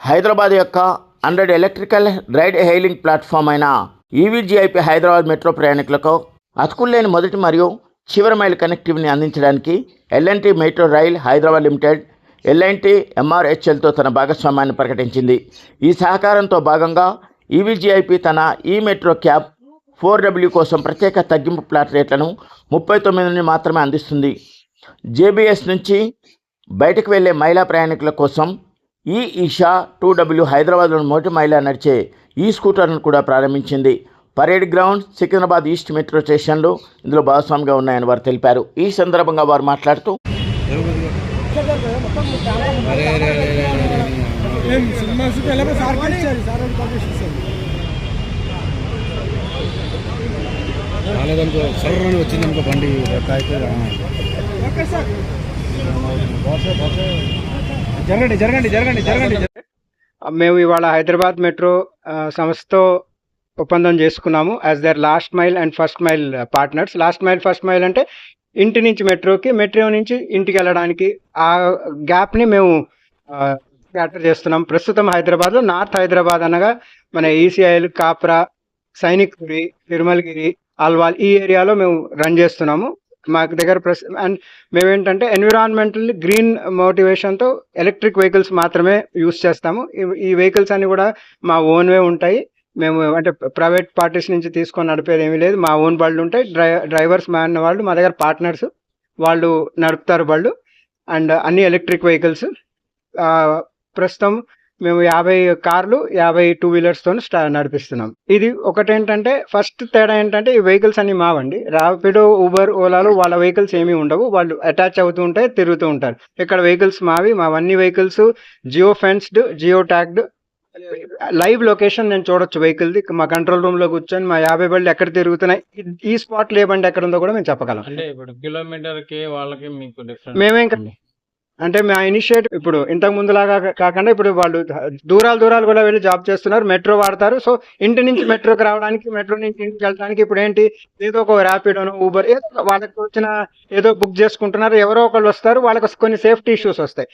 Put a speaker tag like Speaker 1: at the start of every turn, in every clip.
Speaker 1: హైదరాబాద్ యొక్క hundred electrical ride hailing platform అయిన EVGIP Hyderabad metro ప్రయాణికులకు అతుకులేని మొదటి మరియు చివరి మైలు కనెక్టివిటీని అందించడానికి LNT metro rail Hyderabad limited LNT ఎంఆర్హెచ్ఎల్తో తన భాగస్వామ్యాన్ని ప్రకటించింది. ఈ సహకారంతో భాగంగా ఈవీజీఐపీ తన ఈ మెట్రో క్యాబ్ ఫోర్ డబ్ల్యూ కోసం ప్రత్యేక తగ్గింపు ప్లాట్ రేట్లను ముప్పై తొమ్మిది నుండి మాత్రమే అందిస్తుంది. జేబీఎస్ నుంచి బయటకు వెళ్ళే మహిళా ప్రయాణికుల కోసం ఈ ఈషా టూ డబ్ల్యూ హైదరాబాద్లోని మొదటి మహిళ నడిచే ఈ స్కూటర్ను కూడా ప్రారంభించింది parade ground Secunderabad east metro స్టేషన్లు ఇందులో భాగస్వామిగా ఉన్నాయని వారు తెలిపారు ఈ సందర్భంగా వారు మాట్లాడుతూ
Speaker 2: వచ్చిందనుకో బండి అయితే
Speaker 3: జరగండి జరగండి జరగండి జరగండి.
Speaker 4: మేము ఇవాళ హైదరాబాద్ మెట్రో సంస్థతో ఒప్పందం చేసుకున్నాము as their last mile and first mile partners last mile first mile అంటే ఇంటి నుంచి మెట్రోకి మెట్రో నుంచి ఇంటికి వెళ్ళడానికి ఆ గ్యాప్ని మేము క్యాటర్ చేస్తున్నాం. ప్రస్తుతం హైదరాబాద్లో నార్త్ హైదరాబాద్ అనగా మన ఈసీఐలు కాప్రా సైనిక్పురి తిరుమలగిరి అల్వాల్ ఈ ఏరియాలో మేము రన్ చేస్తున్నాము. మాకు దగ్గర ప్రస్ అండ్ మేమేంటంటే ఎన్విరాన్మెంటల్ గ్రీన్ మోటివేషన్తో ఎలక్ట్రిక్ వెహికల్స్ మాత్రమే యూస్ చేస్తాము. ఈ వెహికల్స్ అన్ని కూడా మా ఓన్వే ఉంటాయి. మేము అంటే ప్రైవేట్ పార్టీస్ నుంచి తీసుకొని నడిపేది ఏమీ లేదు. మా ఓన్ బళ్ళు ఉంటాయి. డ్రై డ్రైవర్స్ మా అన్న వాళ్ళు మా దగ్గర పార్ట్నర్స్ వాళ్ళు నడుపుతారు బళ్ళు. అండ్ అన్ని ఎలక్ట్రిక్ వెహికల్స్ ప్రస్తుతం మేము యాభై కార్లు యాభై టూ వీలర్స్తో స్టా నడిపిస్తున్నాం. ఇది ఒకటేంటంటే ఫస్ట్ తేడా ఏంటంటే ఈ వెహికల్స్ అన్ని మావండి. ర్యాపిడో ఊబర్ ఓలాలో వాళ్ళ వెహికల్స్ ఏమీ ఉండవు. వాళ్ళు అటాచ్ అవుతూ ఉంటాయి తిరుగుతూ ఉంటారు. ఇక్కడ వెహికల్స్ మావి మావన్నీ vehicles geo fenced geo tagged. Live location నేను చూడొచ్చు వెహికల్ది. మా కంట్రోల్ రూమ్లో కూర్చొని మా యాభై బళ్ళు ఎక్కడ తిరుగుతున్నాయి ఈ- స్పాట్ ఏ బండి ఎక్కడ ఉందో కూడా మేము చెప్పగలం.
Speaker 5: అంటే ఇప్పుడు కిలోమీటర్కి వాళ్ళకి మీకు
Speaker 4: మేమేం అంటే మా ఇనిషియేటివ్ ఇప్పుడు ఇంతకు ముందులాగా కాకుండా ఇప్పుడు వాళ్ళు దూరాలు దూరాలు కూడా వెళ్ళి జాబ్ చేస్తున్నారు మెట్రో వాడతారు. సో ఇంటి నుంచి మెట్రోకి రావడానికి మెట్రో నుంచి ఇంటికి వెళ్ళడానికి ఇప్పుడు ఏంటి ఏదో ఒక ర్యాపిడోనో ఊబర్ ఏదో వాళ్ళకి వచ్చిన ఏదో బుక్ చేసుకుంటున్నారు ఎవరో ఒకళ్ళు వస్తారు వాళ్ళకి కొన్ని సేఫ్టీ ఇష్యూస్ వస్తాయి.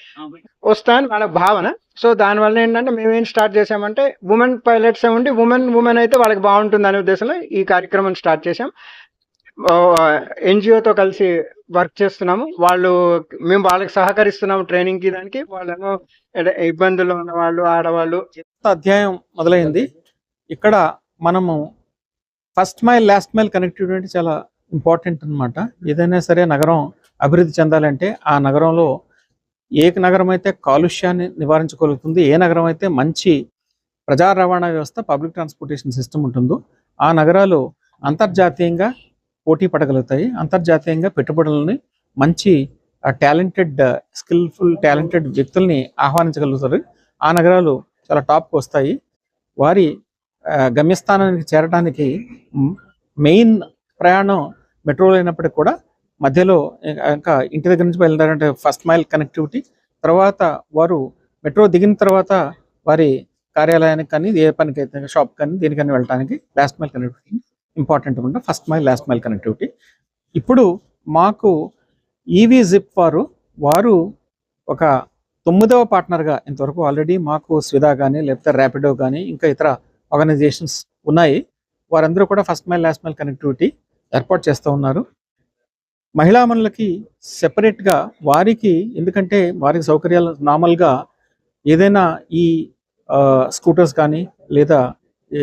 Speaker 4: వస్తాయని వాళ్ళ భావన. సో దానివల్ల ఏంటంటే మేము ఏం స్టార్ట్ చేసామంటే ఉమెన్ పైలట్స్ ఉండి ఉమెన్ ఉమెన్ అయితే వాళ్ళకి బాగుంటుంది అనే ఉద్దేశంలో ఈ కార్యక్రమం స్టార్ట్ చేసాం ఎన్జిఓతో కలిసి వర్క్ చేస్తున్నాము. వాళ్ళు మేము వాళ్ళకి సహకరిస్తున్నాము ట్రైనింగ్కి దానికి. వాళ్ళను ఇబ్బందులు ఉన్న వాళ్ళు ఆడవాళ్ళు.
Speaker 3: ఎంత అధ్యాయం మొదలైంది. ఇక్కడ మనము first mile last mile connectivity చాలా ఇంపార్టెంట్ అన్నమాట. ఏదైనా సరే నగరం అభివృద్ధి చెందాలంటే ఆ నగరంలో ఏ నగరం అయితే కాలుష్యాన్ని నివారించగలుగుతుంది. ఏ నగరం అయితే మంచి ప్రజా రవాణా వ్యవస్థ పబ్లిక్ ట్రాన్స్పోర్టేషన్ సిస్టమ్ ఉంటుందో ఆ నగరాలు అంతర్జాతీయంగా పోటీ పడగలుగుతాయి. అంతర్జాతీయంగా పెట్టుబడులని మంచి టాలెంటెడ్ స్కిల్ఫుల్ టాలెంటెడ్ వ్యక్తుల్ని ఆహ్వానించగలుగుతారు. ఆ నగరాలు చాలా టాప్కి వస్తాయి. వారి గమ్యస్థానానికి చేరడానికి మెయిన్ ప్రయాణం మెట్రోలు అయినప్పటికీ కూడా మధ్యలో ఇంకా ఇంటి దగ్గర నుంచి బయలుదేరంటే ఫస్ట్ మైల్ కనెక్టివిటీ. తర్వాత వారు మెట్రో దిగిన తర్వాత వారి కార్యాలయానికి కానీ ఏ పనికైతే షాప్ కానీ దేనికైనా వెళ్ళడానికి లాస్ట్ మైల్ కనెక్టివిటీ. ఇంపార్టెంట్ ఉంటుంది first mile last mile connectivity. ఇప్పుడు మాకు ఈవీ జిప్ వారు వారు ఒక తొమ్మిదవ పార్ట్నర్గా ఇంతవరకు ఆల్రెడీ మాకు స్విదా కానీ లేకపోతే ర్యాపిడో కానీ ఇంకా ఇతర ఆర్గనైజేషన్స్ ఉన్నాయి. వారందరూ కూడా first mile last mile connectivity ఏర్పాటు చేస్తూ ఉన్నారు. మహిళా మనులకి సెపరేట్గా వారికి ఎందుకంటే వారికి సౌకర్యాలు నార్మల్గా ఏదైనా ఈ స్కూటర్స్ కానీ లేదా ఈ